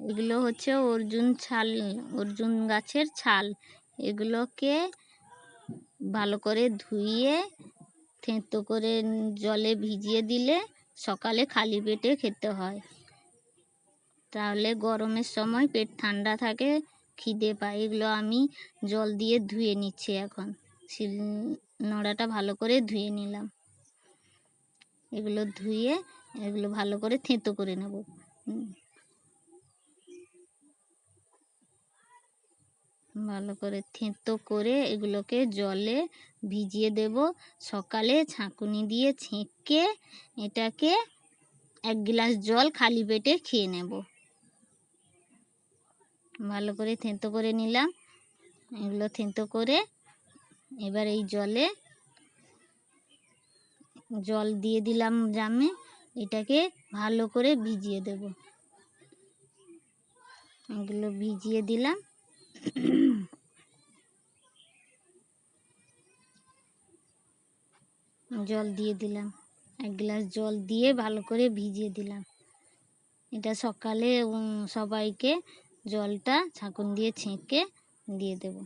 এগুলো হচ্ছে অর্জুন ছাল, অর্জুন গাছের ছাল। এগুলোকে ভালো করে ধুইয়ে, থেঁতো করে জলে ভিজিয়ে দিলে সকালে খালি পেটে খেতে হয়। তাহলে গরমের সময় পেট ঠান্ডা থাকে, খিদে পায়। এগুলো আমি জল দিয়ে ধুয়ে নিচ্ছি এখন। শিল, নোড়াটা ভালো করে ধুয়ে নিলাম। এগুলো ধুয়ে, এগুলো ভালো করে থেঁতো করে নেব। ভালো করে থেঁতো করে এগুলোকে জলে ভিজিয়ে দেব। সকালে ছাঁকুনি দিয়ে ছেঁকে এটাকে এক গ্লাস জল খালি পেটে খেয়ে নেব। ভালো করে থেঁতো করে নিলাম। এগুলো থেঁতো করে এবার এই জলে জল দিয়ে দিলাম জামে। এটাকে ভালো করে ভিজিয়ে দেব। এগুলো ভিজিয়ে দিলাম। জল দিয়ে দিলাম। এক গ্লাস জল দিয়ে ভালো করে ভিজিয়ে দিলাম। এটা সকালে সবাইকে জলটা ছাঁকুন দিয়ে ছেঁকে দিয়ে দেবো।